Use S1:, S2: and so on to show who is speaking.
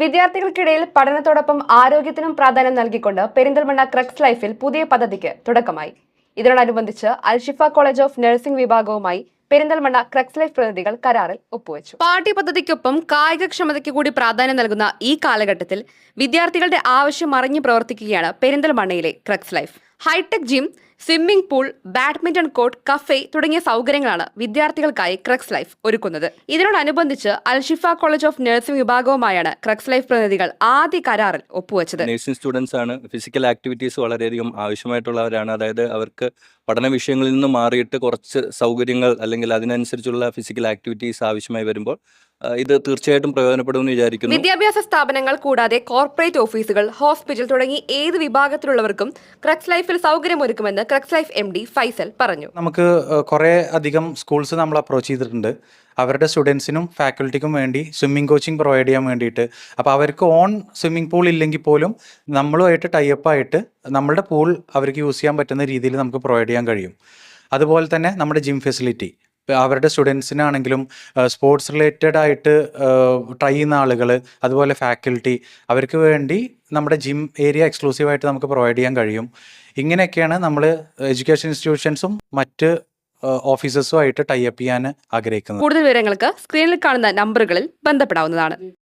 S1: വിദ്യാർത്ഥികൾക്കിടയിൽ പഠനത്തോടൊപ്പം ആരോഗ്യത്തിനും പ്രാധാന്യം നൽകിക്കൊണ്ട് പെരിന്തൽമണ്ണ ക്രക്സ് ലൈഫിൽ പുതിയ പദ്ധതിക്ക് തുടക്കമായി. ഇതിനോടനുബന്ധിച്ച് അൽഷിഫ കോളേജ് ഓഫ് നഴ്സിംഗ് വിഭാഗവുമായി പെരിന്തൽമണ്ണ ക്രക്സ് ലൈഫ് പ്രതിനിധികൾ കരാറിൽ ഒപ്പുവെച്ചു. പാഠ്യപദ്ധതിക്കൊപ്പം കായികക്ഷമതയ്ക്ക് കൂടി പ്രാധാന്യം നൽകുന്ന ഈ കാലഘട്ടത്തിൽ വിദ്യാർത്ഥികളുടെ ആവശ്യം അറിഞ്ഞു പ്രവർത്തിക്കുകയാണ് പെരിന്തൽമണ്ണയിലെ Crux life. Hi tech gym swimming pool badminton court cafe തുടങ്ങിയ സൗകര്യങ്ങളാണ് വിദ്യാർത്ഥികൾക്കായി ക്രക്സ് ലൈഫ് ഒരുക്കുന്നത്. ഇതിനോടനുബന്ധിച്ച് അൽഷിഫ കോളേജ് ഓഫ് നഴ്സിംഗ് വിഭാഗവുമായാണ് ക്രക്സ് ലൈഫ് പ്രതിനിധികൾ ആദ്യ കരാറിൽ ഒപ്പുവെച്ചത്.
S2: നഴ്സിംഗ് സ്റ്റുഡൻസ് ആണ്. ഫിസിക്കൽ ആക്ടിവിറ്റീസ് വളരെയധികം ആവശ്യമായിട്ടുള്ളവരാണ്. അതായത് അവർക്ക് പഠന വിഷയങ്ങളിൽ നിന്ന് മാറിയിട്ട് കുറച്ച് സൗകര്യങ്ങൾ അല്ലെങ്കിൽ അതിനനുസരിച്ചുള്ള ഫിസിക്കൽ ആക്ടിവിറ്റീസ് ആവശ്യമായി വരുമ്പോൾ ഇത് തീർച്ചയായിട്ടും പ്രയോജനപ്പെടുമെന്ന് വിചാരിക്കുന്നു.
S1: വിദ്യാഭ്യാസ സ്ഥാപനങ്ങൾ കൂടാതെ കോർപ്പറേറ്റ് ഓഫീസുകൾ ഹോസ്പിറ്റൽ തുടങ്ങി ഏത് വിഭാഗത്തിലുള്ളവർക്കും ക്രക്സ് ലൈഫിൽ സൗകര്യമൊരുക്കുമെന്ന് Crux life M D Faisal പറഞ്ഞു.
S3: നമുക്ക് കുറേ അധികം സ്കൂൾസ് നമ്മൾ അപ്രോച്ച് ചെയ്തിട്ടുണ്ട്. അവരുടെ സ്റ്റുഡൻസിനും ഫാക്കൽറ്റിക്കും വേണ്ടി സ്വിമ്മിംഗ് കോച്ചിങ് പ്രൊവൈഡ് ചെയ്യാൻ വേണ്ടിയിട്ട്. അപ്പോൾ അവർക്ക് ഓൺ സ്വിമ്മിംഗ് പൂൾ ഇല്ലെങ്കിൽ പോലും നമ്മളുമായിട്ട് ടൈപ്പ് ആയിട്ട് നമ്മളുടെ പൂൾ അവർക്ക് യൂസ് ചെയ്യാൻ പറ്റുന്ന രീതിയിൽ നമുക്ക് പ്രൊവൈഡ് ചെയ്യാൻ കഴിയും. അതുപോലെ തന്നെ നമ്മുടെ ജിം ഫെസിലിറ്റി അവരുടെ സ്റ്റുഡൻസിനാണെങ്കിലും സ്പോർട്സ് റിലേറ്റഡ് ആയിട്ട് ട്രൈ ചെയ്യുന്ന ആളുകൾ അതുപോലെ ഫാക്കൽറ്റി അവർക്ക് വേണ്ടി നമ്മുടെ ജിം ഏരിയ എക്സ്ക്ലൂസീവായിട്ട് നമുക്ക് പ്രൊവൈഡ് ചെയ്യാൻ കഴിയും. ഇങ്ങനെയൊക്കെയാണ് നമ്മൾ എഡ്യൂക്കേഷൻ ഇൻസ്റ്റിറ്റ്യൂഷൻസും മറ്റ് ഓഫീസസുമായിട്ട് ടൈപ്പ് ചെയ്യാൻ ആഗ്രഹിക്കുന്നത്.
S1: കൂടുതൽ വിവരങ്ങൾക്ക് സ്ക്രീനിൽ കാണുന്ന നമ്പറുകളിൽ ബന്ധപ്പെടാവുന്നതാണ്.